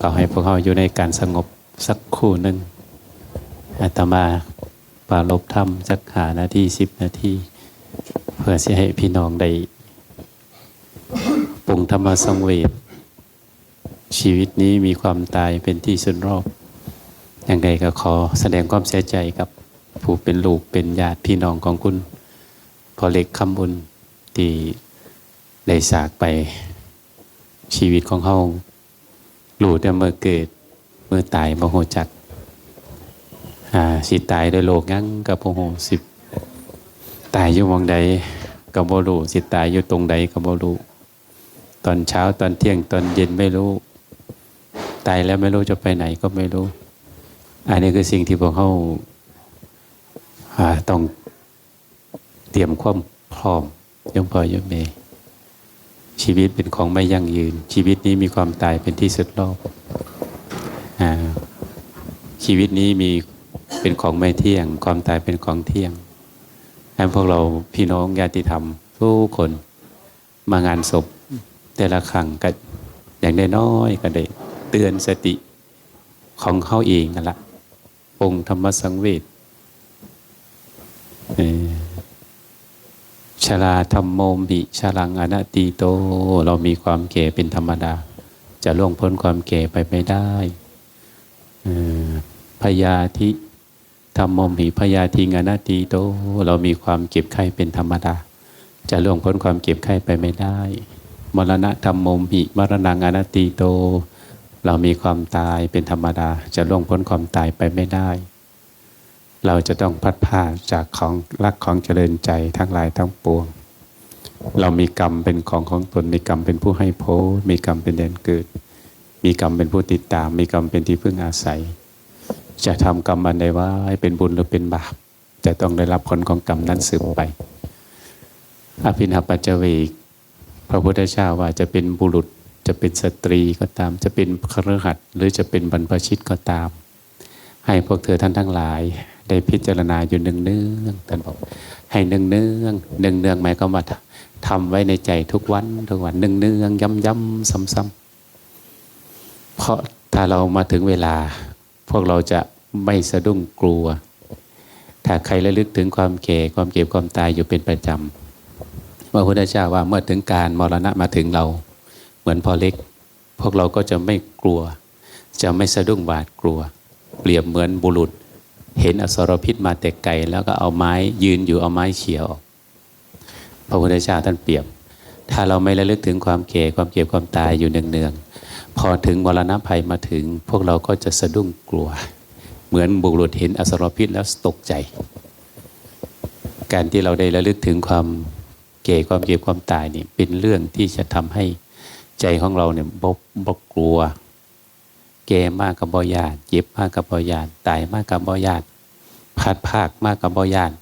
ก็ให้พวกเขาอยู่ในการสงบสักครู่หนึ่งอาตมาปาลบธรรมสักหานาทีสิบนาทีเพื่อจะให้พี่น้องได้ปรุงธรรมสังเวชชีวิตนี้มีความตายเป็นที่สุดรอบย่างไรก็ขอแสดงความเสียใจกับผู้เป็นลูกเป็นญาติพี่น้องของคุณพอเล็กคำบุญที่ได้สากไปชีวิตของเขา หลูแต่เมื่อเกิดเมื่อตายบ่โหจักอ่าสิตายด้วยโลกงั้งกับโหสิบตายอยู่หมองใดกับบ่รู้สิตายอยู่ตรงใดกับบ่รู้ตอนเช้าตอนเที่ยงตอนเย็นไม่รู้ตายแล้วไม่รู้จะไปไหนก็ไม่รู้ อันนี้คือสิ่งที่พวกเขาอ่าต้องเตรียมความพร้อมยมพอยมเม ชีวิตเป็นของไม่ยั่งยืน ชีวิตนี้มีความตายเป็นที่สุดรอบอชีวิตนี้มีเป็นของไม่เที่ยง ความตายเป็นของเที่ยงให้พวกเราพี่น้องญาติธรรม ทุกคนมางานศพ แต่ละครั้งก็อย่างได้น้อยก็ได้เตือนสติของเขาเองนั่นแหละองค์ธรรมสังเวชเอ่อ ช ราธรรมโมมิชลังอนัตติโต เรามีความแก่เป็นธรรมดา จะล่วงพ้นความแก่ไปไม่ได้พยาธิธรรมโมมิพยาธิงอนัตติโต เรามีความเก็บไข้เป็นธรรมดา จะล่วงพ้นความเก็บไข้ไปไม่ได้ มรณะธรรมโมมิมรณังอนัตติโต เรามีความตายเป็นธรรมดา จะล่วงพ้นความตายไปไม่ได้ เราจะต้องพัดผ้าจากของรักของเจริญใจทั้งหลายทั้งปวง เรามีกรรมเป็นของของตน มีกรรมเป็นผู้ให้โพมีกรรมเป็นแดนเกิด มีกรรมเป็นผู้ติดตาม มีกรรมเป็นที่พึ่งอาศัย จะทำกรรมอันใดว่าให้เป็นบุญหรือเป็นบาปจะต้องได้รับผลของกรรมนั้นสืบไปอภินหปัจเจเวกพระพุทธเจ้าว่าจะเป็นบุรุษจะเป็นสตรีก็ตาม จะเป็นคฤหัสหรือจะเป็นบรรพชิตก็ตาม ให้พวกเธอท่านทั้งหลาย ได้พิจารณาอยู่เนืองเนืองท่านบอกให้เนืองเนืองเนืองเนืองหมายความว่าทำไว้ในใจทุกวันทุกวันเนืองเนืองย้ำย้ำซ้ำๆเพราะถ้าเรามาถึงเวลา พวกเราจะไม่สะดุ้งกลัว ถ้าใครระลึกถึงความแก่ความเก็บความตายอยู่เป็นประจำพระพุทธเจ้าว่าเมื่อถึงการมรณะมาถึงเรา เหมือนพอเล็ก พวกเราก็จะไม่กลัว จะไม่สะดุ้งหวาดกลัว เปรียบเหมือนบุรุษ เห็นอสรพิษมาแต่ไกลแล้วก็เอาไม้ยืนอยู่เอาไม้เขี่ยออกพระพุทธเจ้าท่านเปรียบ ถ้าเราไม่ระลึกถึงความแก่ความเก็บความตายอยู่เนืองๆพอถึงมรณะภัยมาถึง พวกเราก็จะสะดุ้งกลัว เหมือนบุรุษเห็นอสรพิษแล้วตกใจ การที่เราได้ระลึกถึงความแก่ความเก็บความตายนี่เป็นเรื่องที่จะทำให้ใจของเราเนี่ยบกบกกลัว แก่มากกับบอยานเจ็บมากกับบอยานตายมากกับบอยานพัดภาคมากกับบอยาน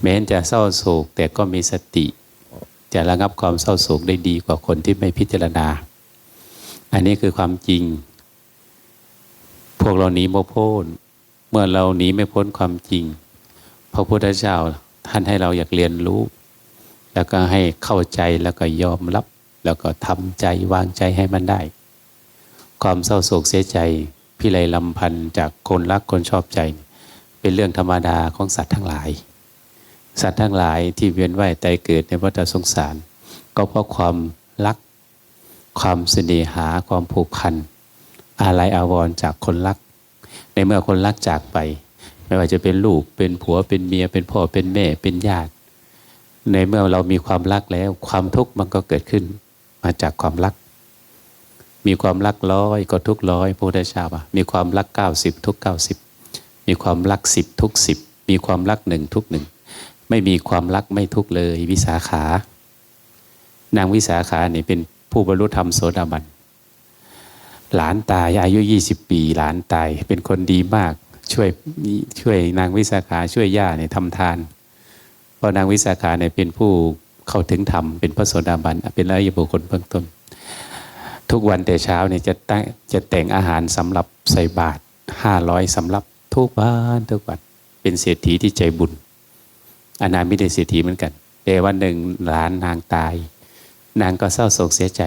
แม้นจะเศร้าโศกแต่ก็มีสติ จะระงับความเศร้าโศกได้ดีกว่าคนที่ไม่พิจารณา อันนี้คือความจริง พวกเราหนีโมพ้นเมื่อเราหนีไม่พ้นความจริง พระพุทธเจ้าท่านให้เราอยากเรียนรู้ แล้วก็ให้เข้าใจแล้วก็ยอมรับ แล้วก็ทำใจวางใจให้มันได้ ความเศร้าโศกเสียใจ พิไรลำพันจากคนรักคนชอบใจ เป็นเรื่องธรรมดาของสัตว์ทั้งหลาย สัตว์ทั้งหลายที่เวียนว่ายตายเกิดในวัฏสงสาร ก็เพราะความรัก ความเสน่หาความผูกพันอาลัยอาวรจากคนรัก ในเมื่อคนรักจากไป ไม่ว่าจะเป็นลูกเป็นผัวเป็นเมีย เป็นพ่อเป็นแม่เป็นญาติ ในเมื่อเรามีความรักแล้ว ความทุกข์มันก็เกิดขึ้นมาจากความรัก มีความรักร้อยก็ทุกร้อยพระพุทธเจ้าว่ามีความรักเก้าสิบทุกเก้าสิบมีความรักสิบทุกสิบมีความรักหนึ่งทุกหนึ่งไม่มีความรักไม่ทุกเลยวิสาขา นางวิสาขาเนี่ยเป็นผู้บรรลุธรรมโสดาบันหลานตายอายุ 20 ปี หลานตายเป็นคนดีมากช่วยช่วยนางวิสาขาช่วยย่าเนี่ยทำทาน เพราะนางวิสาขาเนี่ยเป็นผู้เข้าถึงธรรมเป็นพระโสดาบันเป็นอริยบุคคลเบื้องต้น ทุกวันแต่เช้าเนี่ยจะตั้งจะแต่งอาหารสำหรับใส่บาตรห้าร้อยสำหรับทุกวันทุกวันเป็นเศรษฐีที่ใจบุญอานาไม่ได้เศรษฐีเหมือนกันแต่วันหนึ่งหลานนางตาย นางก็เศร้าโศกเสียใจ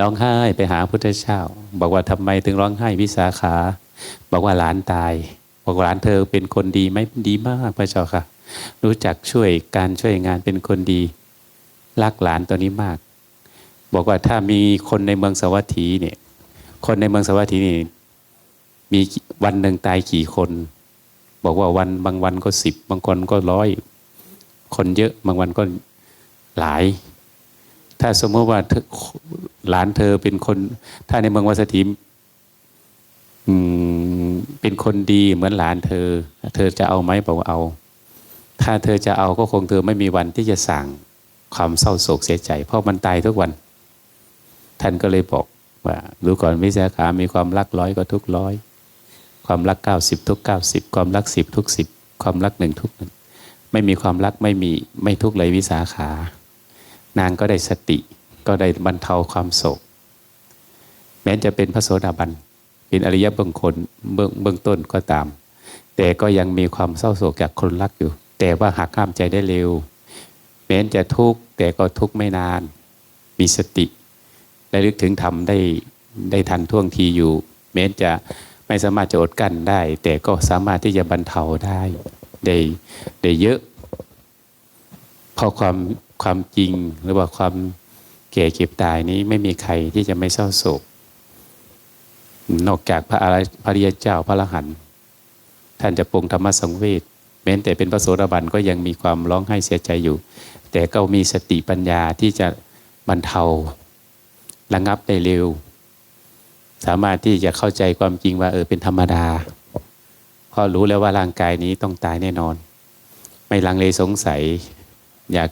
ร้องไห้ไปหาพุทธเจ้า บอกว่าทำไมถึงร้องไห้วิสาขา บอกว่าหลานตาย บอกว่าหลานเธอเป็นคนดีไหมดีมากพระเจ้าค่ะ รู้จักช่วยการช่วยงานเป็นคนดี รักหลานตัวนี้มาก บอกว่าถ้ามีคนในเมืองสวัสดีเนี่ย คนในเมืองสวัสดีนี่มีวันหนึ่งตายกี่คน บอกว่าวันบางวันก็สิบบางคนก็ร้อยคนเยอะบางวันก็หลาย ถ้าสมมติว่าหลานเธอเป็นคน ถ้าในเมืองวัสถีเป็นคนดีเหมือนหลานเธอ เธอจะเอาไหมบอกว่าเอา ถ้าเธอจะเอาก็คงเธอไม่มีวันที่จะสั่งความเศร้าโศกเสียใจ เพราะมันตายทุกวัน ท่านก็เลยบอกว่ารู้ก่อนวิสาขามีความรักร้อยก็ทุกร้อยความรักเก้าสิบทุกเก้าสิบความรักสิบทุกสิบความรักหนึ่งทุกหนึ่งไม่มีความรักไม่มีไม่ทุกเลยวิสาขา นางก็ได้สติ ก็ได้บรรเทาความโศก แม้จะเป็นพระโสดาบันเป็นอริยบุคคลเบื้องเบื้องต้นก็ตาม แต่ก็ยังมีความเศร้าโศกจากคนรักอยู่ แต่ว่าหักห้ามใจได้เร็ว แม้จะทุกข์แต่ก็ทุกข์ไม่นาน มีสติ และลึกถึงธรรมได้ได้ทันท่วงทีอยู่ แม้จะไม่สามารถจะอดกั้นได้ แต่ก็สามารถที่จะบรรเทาได้ได้ได้เยอะเพราะความความจริงหรือว่าความแก่เก็บตายนี้ไม่มีใครที่จะไม่เศร้าโศก นอกจากพระอรพระริยเจ้าพระอรหันต์ท่านจะปรงธรรมสังเวชแม้แต่เป็นพระโสดาบันก็ยังมีความร้องไห้เสียใจอยู่ แต่ก็มีสติปัญญาที่จะบรรเทา ระงับได้เร็ว สามารถที่จะเข้าใจความจริงว่าเออเป็นธรรมดาเพราะรู้แล้วว่าร่างกายนี้ต้องตายแน่นอน ไม่ลังเลสงสัย อยาก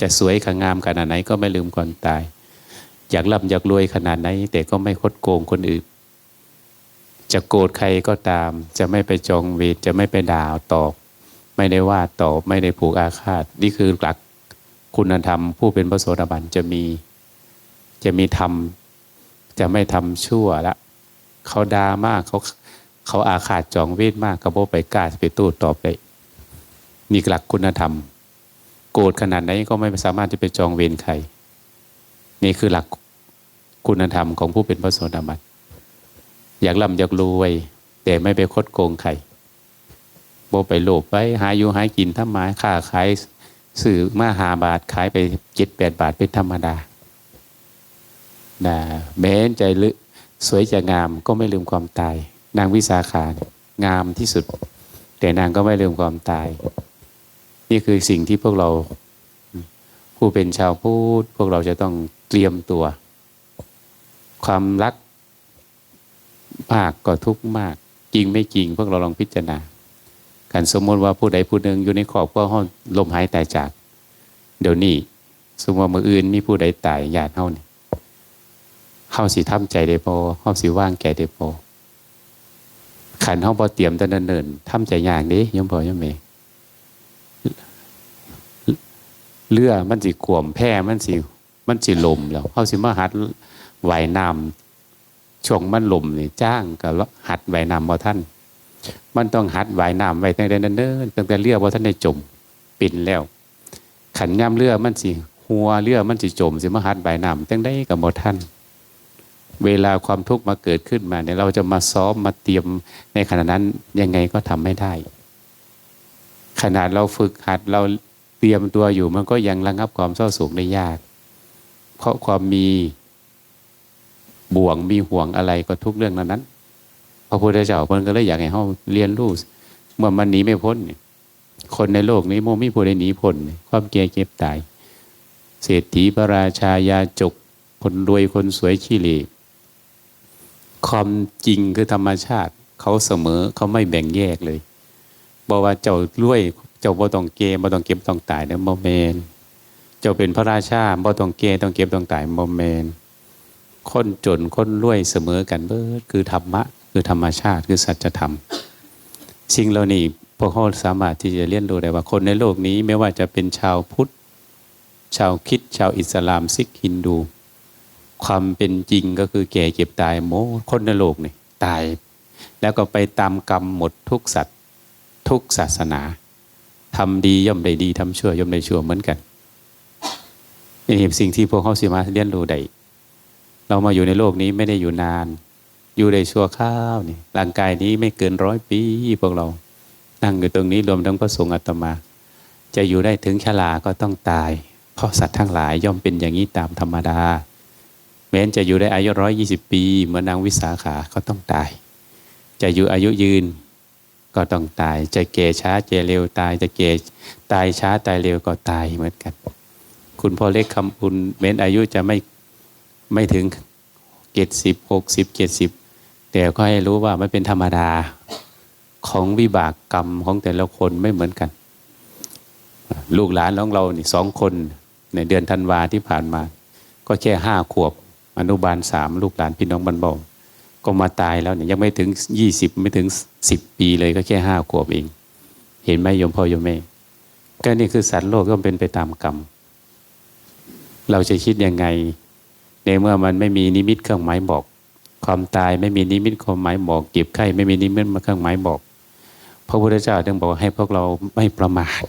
จะสวยขงามขนาดไหนก็ไม่ลืมก่อนตาย อยากร่ำอยากรวยขนาดไหน แต่ก็ไม่คดโกงคนอื่น จะโกรธใครก็ตาม จะไม่ไปจองเวทจะไม่ไปด่าตอบ ไม่ได้ว่าตอบไม่ได้ผูกอาฆาต นี่คือหลักคุณธรรมผู้เป็นพระโสดาบันจะมี จะมีธรรม จะไม่ทำชั่วละ เขาด่ามากเขาเขาอาฆาตจองเวทมากกระโบไปกล้าไปตู้ตอบเลยมีหลักคุณธรรม โกรธขนาดไหนก็ไม่สามารถจะไปจองเวรใคร นี่คือหลักคุณธรรมของผู้เป็นพระโสดาบันอยากร่ำอยากรวย แต่ไม่ไปคดโกงใครโบไปโลภไปหาอยู่หากินทำมาค้าขายสื่อมาหาบาทขายไปเจ็ดแปดบาทเป็นธรรมดา นะแม้ใจลึสวยจะงามก็ไม่ลืมความตาย นางวิสาขางามที่สุด แต่นางก็ไม่ลืมความตาย นี่คือสิ่งที่พวกเราผู้เป็นชาวพุทธพวกเราจะต้องเตรียมตัว ความรักมากก็ทุกข์มาก จริงไม่จริง พวกเราลองพิจารณาการสมมติว่าผู้ใดผู้หนึ่งอยู่ในครอบครัวห้องลมหายตายจาก เดี๋ยวนี้สมมติว่ามืออื่นมีผู้ใดตายญาติเฮานี่ เฮาสิทำใจได้พอเฮาสิว่างแก่ได้พอขันเฮาบ่เตรียมแต่เนินๆทำใจยากเด้ยมพ่อยมแม่เรือมันสิขวมแพ้มันสิมันสิลมแล้วเฮาสิมาหัดว่ายน้ำช่วงมันลมนี่จ้างกับหัดว่ายน้ำบ่ท่าน มันต้องหัดว่ายน้ำไว้ตั้งแต่เนิ่นตั้งแต่เรือบ่ท่านได้จมปิ่นแล้ว ขันย่ำเรือมันสิหัวเรือมันสิจมสิมาหัดว่ายน้ำตั้งได้กับบ่ท่าน เวลาความทุกข์มาเกิดขึ้นมาเนี่ยเราจะมาซ้อมมาเตรียมในขณะนั้นยังไงก็ทำไม่ได้ ขนาดเราฝึกหัดเราเตรียมตัวอยู่มันก็ยังระงับความเศร้าโศกได้ยาก เพราะความมีบ่วงมีห่วงอะไรก็ทุกเรื่องนั้นนั้นพระพุทธเจ้าเพิ่นก็เลยอยากให้เฮาเรียนรู้เมื่อมันหนีไม่พ้นคนในโลกนี้โมมีผู้ใดหนีพ้นความแก่เก็บตาย เศรษฐีพระราชายาจก คนรวยคนสวยขี้เหร่ ความจริงคือธรรมชาติ เขาเสมอเขาไม่แบ่งแยกเลยบอกว่าเจ้ารวย เจ้าบ่ต้องเกบ่ต้องเก็บต้องตายเนะโมเมนเจ้าเป็นพระราชาบ่ต้องเกต้องเก็บต้องตายโมเมนคนจนคนรวยเสมอกันเบิดคือธรรมะ คือธรรมชาติคือสัจธรรม สิ่งเหล่านี้พวกเขาสามารถที่จะเรียนรู้ได้ว่าคนในโลกนี้ไม่ว่าจะเป็นชาวพุทธ ชาวคิดชาวอิสลามซิกฮินดู ความเป็นจริงก็คือแก่เก็บตายโมคนในโลกนี่ตาย แล้วก็ไปตามกรรมหมดทุกสัตว์ทุกศาสนาทำดีย่อมได้ดีทำชั่วย่อมได้ชั่วเหมือนกันนี่เห็นสิ่งที่พวกเขาสามาเรียนรู้ได้เรามาอยู่ในโลกนี้ไม่ได้อยู่นาน อยู่ได้ชั่วข้าวนี่ร่างกายนี้ไม่เกินร้อยปีพวกเรา นั่งอยู่ตรงนี้รวมทั้งพระสงฆ์อาตมา จะอยู่ได้ถึงชราก็ต้องตายเพราะสัตว์ทั้งหลายย่อมเป็นอย่างนี้ตามธรรมดา แม้นจะอยู่ได้อายุร้อยยี่สิบปีเหมือนนางวิสาขาก็ต้องตาย จะอยู่อายุยืนก็ต้องตาย จะเก่ช้าเจเร็วตาย จะเก่ตายช้าตายเร็วก็ตายเหมือนกัน คุณพ่อเล็กคำคุณเม้นอายุจะไม่ไม่ถึงเจ็ดสิบหกสิบเจ็ดสิบแต่ก็ให้รู้ว่ามันเป็นธรรมดาของวิบากกรรมของแต่ละคนไม่เหมือนกัน ลูกหลานของเรานี่สองคนในเดือนธันวาที่ผ่านมา ก็แค่ห้าขวบ อนุบาลสามลูกหลานพี่น้องบรรบาก็มาตายแล้วเนี่ยยังไม่ถึงยี่สิบไม่ถึงสิบปีเลยก็แค่ห้าขวบเอง เห็นไหมโยมพ่อโยมแม่ก็นี่คือสัตว์โลกก็เป็นไปตามกรรม เราจะคิดยังไง ในเมื่อมันไม่มีนิมิตเครื่องหมายบอก ความตายไม่มีนิมิตเครื่องหมายบอกเก็บไข้ไม่มีนิมิตเครื่องหมายบอก พระพุทธเจ้าจึงบอกให้พวกเราไม่ประมาท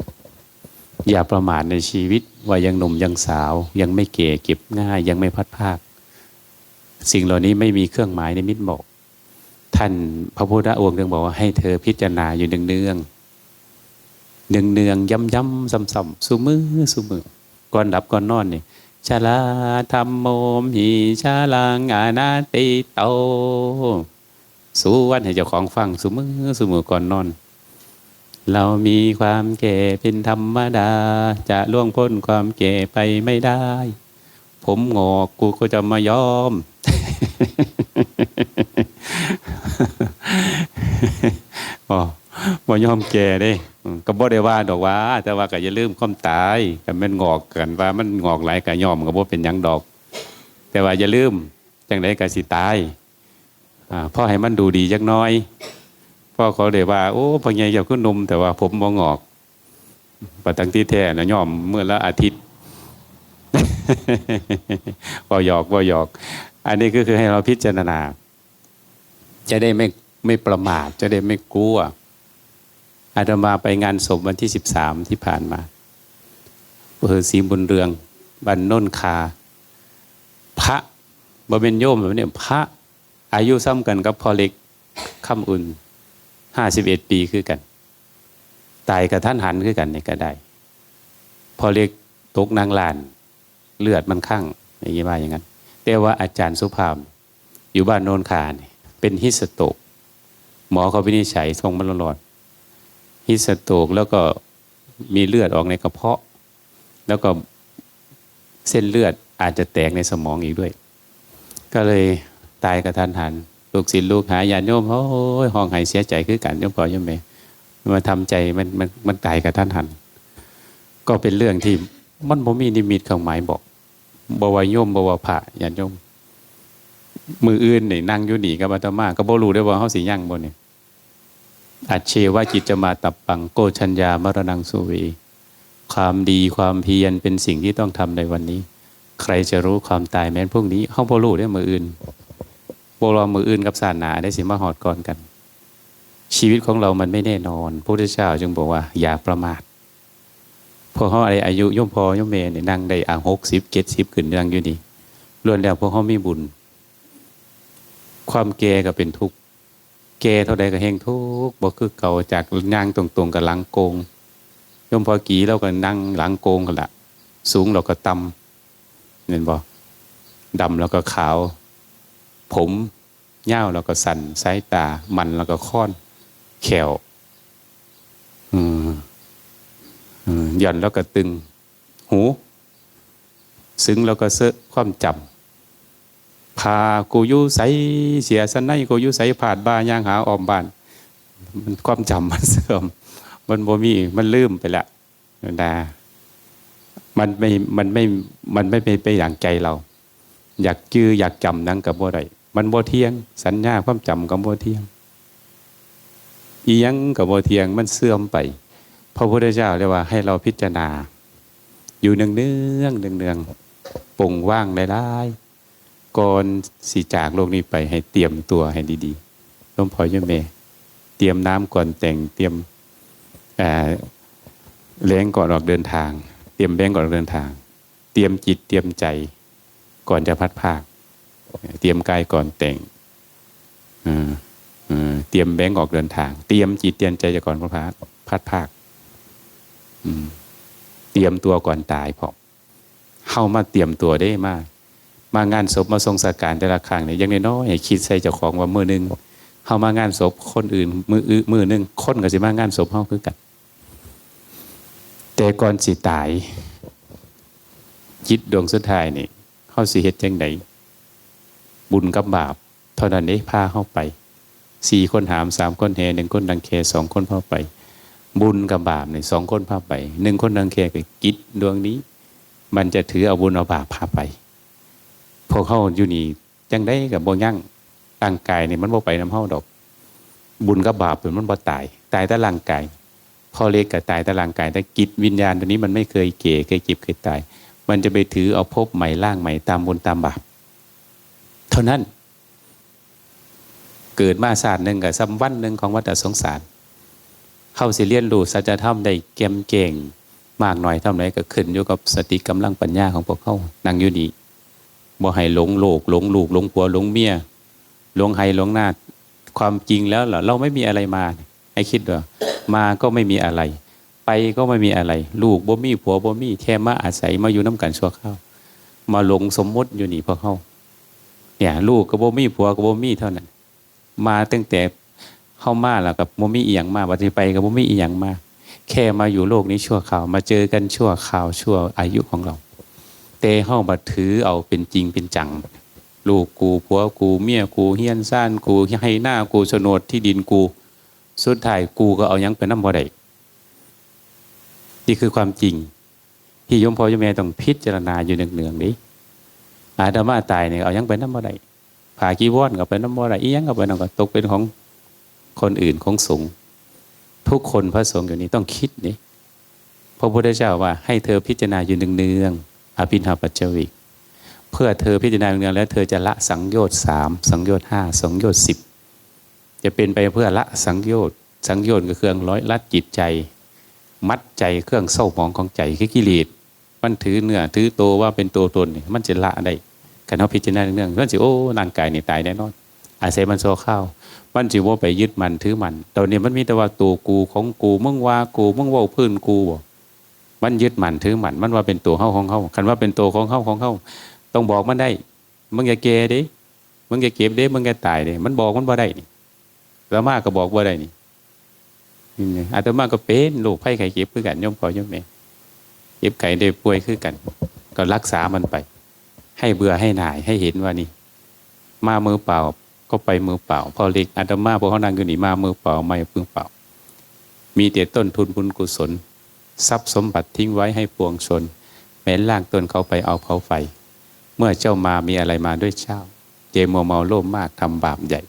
อย่าประมาทในชีวิตว่ายังหนุ่มยังสาว ยังไม่เก่เก็บง่ายยังไม่พัดภาค สิ่งเหล่านี้ไม่มีเครื่องหมายในมิตรบอก ท่านพระพุทธองค์จึงบอกว่าให้เธอพิจารณาอยู่เนืองเนืองเนืองเนืองย้ำย้ำซ้ำซ้ำสุมือสุมือก่อนดับก่อนนอนนี่ชาลาธรรมโมหิชาลังอานาติโตสู้วันให้เจ้าของฟังสุมือสุมือก่อนนอน เรามีความแก่เป็นธรรมดา จะล่วงพ้นความแก่ไปไม่ได้ ผมงอกกูก็จะมายอม อ๋อบ่ยอมแก่เด้อืมก็บ่ได้ว่าดอกว่า แต่ว่าก็อย่าลืมความตายกันแม่นงอกกันว่ามันงอกหลายก็ยอมก็บ่เป็นหยังดอก แต่ว่าอย่าลืมจังไดก็สิตายอ่าเพราะให้มันดูดีจักหน้อยพ่อเขาเลยว่า โอ้พ่อใหญ่อยากขึ้นนมแต่ว่าผมบ่งอกปตั้งที่แท้นะย่อมเมื่อละอาทิตย์ บ่หยอกบ่หยอก อันนี้ก็คือให้เราพิจารณา จะได้ไม่ไม่ประมาทจะได้ไม่กลัวอาตมาไปงานศพวันที่สิบสามที่ผ่านมาอำเภอศรีบุญเรืองบ้านน้นคา พระบเป็นโยมแบบนี้พระอายุซ้ำกันกับพ่อเล็กคำอุ่นห้าสิบเอ็ดปีคือกัน ตายกับท่านหันคือกันนี่ก็ได้พ่อเล็กตกนางลาน เลือดมันข้างอย่างนี้ว่าอย่างนั้น แต่ว่าอาจารย์สุภาพ อยู่บ้านโนนคาเนี่ยเป็นฮิสโตก หมอเขาวินิจฉัยทรงมันหลอดฮิสโตกแล้วก็มีเลือดออกในกระเพาะ แล้วก็เส้นเลือดอาจจะแตกในสมองอีกด้วย ก็เลยตายกระทันหัน ลูกศิษย์ลูกหาญาโยมโอ้ยห้องหายเสียใจคือกันโยมพ่อโยมแม่มาทำใจมันมันมันตายกระทันหัน ก็เป็นเรื่องที่ มันบ่มีนิมิตของหมายบอกบวาโยมบวาพระญาติโยม มืออื่นนี่นั่งอยู่นี่กับอาตมาก็บ่รู้ได้ว่าเฮาสิยั่งบ่เนี่ยอัจเชวาจิตจะมาตับปังโกชัญญามรณังสุวี ความดีความเพียรเป็นสิ่งที่ต้องทำในวันนี้ ใครจะรู้ความตายแม้นพวกนี้เฮาบ่รู้ได้มืออื่นบ่รอมืออื่นกับศาสนาได้สิมาหอดก่อนกัน ชีวิตของเรามันไม่แน่นอนพระพุทธเจ้าจึงบอกว่า อย่าประมาท พวกเขาอะไรอายุย่อมพอย่อมเมเนี่ยนั่งได้อ่างหกสิบเจ็ดสิบขึ้นนั่งอยู่นี่ล้วนแล้วพวกเขามีบุญ ความแก่ก็เป็นทุกข์แก่เท่าใดก็แห่งทุกข์บ่คือเก่าจากนั่งตรงๆกับหลังโกงย่อมพอกี่เราก็นั่งหลังโกงกันละสูงเราก็ต่ำเห็นบ่ดำแล้วก็ขาว ผมเย้าวแล้วก็สันสายตา มันแล้วก็ค้อน แขวอืมอืมห ย่อนแล้วก็ตึง หูซึ้งแล้วก็เสอะความจำพากูยุใสเสียสันในกูยุใสผาดบ้านย่างหาออมบ้าน มันความจำมันเสื่อม มันบ่มีมันลืมไปละนะมันไม่มันไม่มันไม่ไปไปอย่างใจเรา อยากจื้ออยากจำนั่งกับบ่ได้มันบ่เที่ยง สัญญาความจำกับบ่เที่ยงอียังกับบ่เที่ยงมันเสื่อมไป พระพุทธเจ้าเรียกว่าให้เราพิจารณา อยู่เนืองเนืองเนืองเนืองปงว่างหลายๆก่อนสีจากโลกนี้ไปให้เตรียมตัวให้ดีๆหลวงพอยเมเตรียมน้ำก่อนแต่งเตรียมเลี้ยงก่อนออกเดินทาง เตรียมแบงก่อนออกเดินทาง เตรียมจิตเตรียมใจก่อนจะพัดภาค เตรียมกายก่อนแต่งเตรียมแบงก์ออกเดินทาง เตรียมจิตเตรียมใจจะก่อนพัดภาค เตรียมตัวก่อนตายพอเข้ามาเตรียมตัวได้มาก มางานศพมาทรงสการแต่ละครั้งเนี่ยอยังน้อยๆให้คิดใส่เจ้าของว่ามือหนึงเข้ามางานศพคนอื่น มืออื้อมือหนึงคนก็สิมางานศพเฮาคือกัน แต่ก่อนสิตายจิตดวงสุดท้ายนี่เฮาสิเฮ็ดจังไดบุญกับบาปเท่านั้นเด้พาเฮาไปสี่คนหามสามคนแหหนึ่งคนดังแคสองคนพาไป บุญกับบาปเนี่ยสองคนพาไปหนึ่งคนดังแคกับจิตดวงนี้ มันจะถือเอาบุญเอาบาปพาไปพวกเขาอยู่นี่จังได้กับบ่ยั่งร่างกายเนี่ยมันบ่ไปน้ำเฮาดอก บุญกับบาปเป็นมันบ่ตาย ตายแต่ร่างกายพ่อเล็กกับตายแต่ร่างกาย แต่กิจวิญญาณตัวนี้มันไม่เคยเก๋เคยจิบเคยตาย มันจะไปถือเอาภพใหม่ร่างใหม่ตามบุญตามบาปเท่านั้น เกิดมาศาสตร์หนึ่งกับสัมวันหนึ่งของวัฏสงสาร เข้าสิเรียนรู้สัจธรรมได้เก่มเก่ง มากหน่อยเท่าไหนก็ขึ้นอยู่กับสติกำลังปัญญาของพวกเขานั่งอยู่นี่บ่ให้หลงโลกหลงลูกหลงผัวหลงเมียหลงไห้หลงหน้าความจริงแล้วเหรอเราไม่มีอะไรมาให้คิดว่ามาก็ไม่มีอะไร ไปก็ไม่มีอะไร ลูกบ่มีผัวบ่มีแค่มาอาศัยมาอยู่น้ำกันชั่วคราวมาหลงสมมติอยู่นี่พวกเขาเนี่ย ลูกก็บ่มีผัวก็บ่มีเท่านั้น มาตั้งแต่ เข้ามาแล้วกับบ่มีอีหยังมาปฏิไปกับบ่มีอีหยังมาแค่มาอยู่โลกนี้ชั่วคราว มาเจอกันชั่วคราวชั่วอายุของเราแต่เฮามาถือเอาเป็นจริงเป็นจัง ลูกกูผัวกูเมียกูเฮียนซ่านกูให้หน้ากูโฉนดที่ดินกู สุดท้ายกูก็เอายังไปน้ำบ่ได้นี่คือความจริง ที่ยมพ่อยมแม่ต้องพิจารณาอยู่เนืองๆนี้อาดามาตายเนี่ยเอายังไปน้ำบ่ได้ผ่ากีวอนก็ไปน้ำบ่ได้อียังก็ไปน้ำก็ตกเป็นของ คนอื่นของสงฆ์ทุกคนพระสงฆ์อยู่นี้ต้องคิดนี่พระพุทธเจ้าว่าให้เธอพิจารณาอยู่เนืองๆอภินหาปัจจวิก เพื่อเธอพิจารณาเนืองๆแล้ว เธอจะละสังโยชน์สามสังโยชน์ห้าสังโยชน์สิบจะเป็นไปเพื่อละสังโยชน์สังโยชน์ก็เครื่องร้อยลัดจิตใจ มัดใจเครื่องเศร้าหมองของใจคือกิเลสมันถือเนื้อถือโตวว่าเป็นตัวตนมันจะละได้กันเอาพิจารณาเนืองๆมันสิโอ้ร่างกายนี่ตายแน่นอนอาศัยมันโซเข้า มันสิว่าไปยึดมันถือมันตอนนี้มันมีแต่ว่าตัวกูของกูมึงว่ากูมึงว่าพื้นกูบ่มันยึดมันถือมัน มันว่าเป็นตัวเฮาของเฮาคันว่าเป็นตัวของเฮาของเฮาต้องบอกมันได้มึงอย่าเกเด้มึงอย่าเก็บเด้มึงอย่าตายเด้มันบอกมันบ่ได้นี่แล้วมาก็บอกบ่ได้นี่ไอาตมาก็เป็นโรคไข้ไข้เจ็บคือกันโยมพ่อโยมแม่เจ็บไข้ได้ป่วยคือกัน ก็รักษามันไป ให้เบื่อให้หน่ายให้เห็นว่านี่ มามือเปล่า ก็ไปมือเปล่า พอเล็กอาตมาพวกเขานั่งอยู่นี่มามือเปล่าไม่พึ่งเปล่า มีแต่ต้นทุนบุญกุศล ทรัพย์สมบัติทิ้งไว้ให้ปวงชน แม้นล่างต้นเขาไปเอาเขาไฟ เมื่อเจ้ามามีอะไรมาด้วยเจ้า เจมัวเมาโลภมากทำบาปใหญ่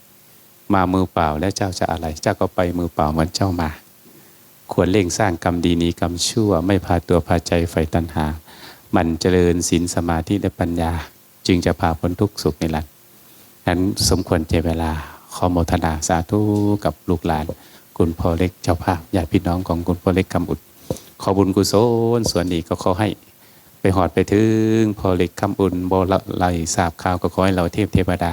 มามือเปล่าแล้วเจ้าจะอะไร เจ้าก็ไปมือเปล่าเหมือนเจ้ามา ควรเร่งสร้างกรรมดีนี้กรรมชั่ว ไม่พาตัวพาใจไฟตัณหา มันเจริญศีลสมาธิและปัญญา จึงจะพาพ้นทุกข์สุขในหลัก นั้นสมควรเจเวลา ขอโมทนาสาธุกับลูกหลาน คุณพ่อเล็กเจ้าภาพญาติพี่น้องของคุณพ่อเล็กกำอุด ขอบุญกุศลส่วนนี้ก็ขอให้ไปหอดไปถึงพอเล็กคำอุ่นบละไหลทราบข่าวก็ขอให้เราเทพเทวดา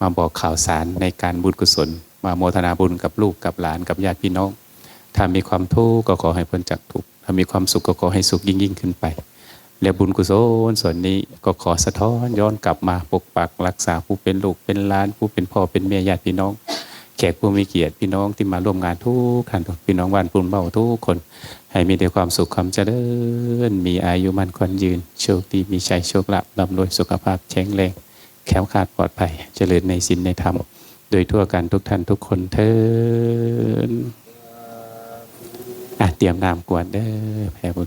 มาบอกข่าวสารในการบุญกุศล มาโมทนาบุญกับลูกกับหลานกับญาติพี่น้อง ถ้ามีความทุกข์ก็ขอให้พ้นจากทุกข์ถ้ามีความสุขก็ขอให้สุขยิ่งยิ่งขึ้นไป และบุญกุศลส่วนนี้ก็ขอสะท้อนย้อนกลับมาปกปักรักษาผู้เป็นลูกเป็นหลาน ผู้เป็นพ่อเป็นแม่ญาติพี่น้อง แขกผู้มีเกียรติพี่น้องที่มาร่วมงานทุกท่านพี่น้องบ้านปุ่นเบาทุกคน ให้มีแต่ความสุขความเจริญ มีอายุมั่นควรยืน โชคดีมีชัยโชคลาภร่ำรวยสุขภาพแข็งแรงแคล้วคลาดปลอดภัยเจริญในศีลในธรรม โดยทั่วกันทุกท่านทุกคนเทินอะเตรียมนามกวนเด้อแผ่บุญ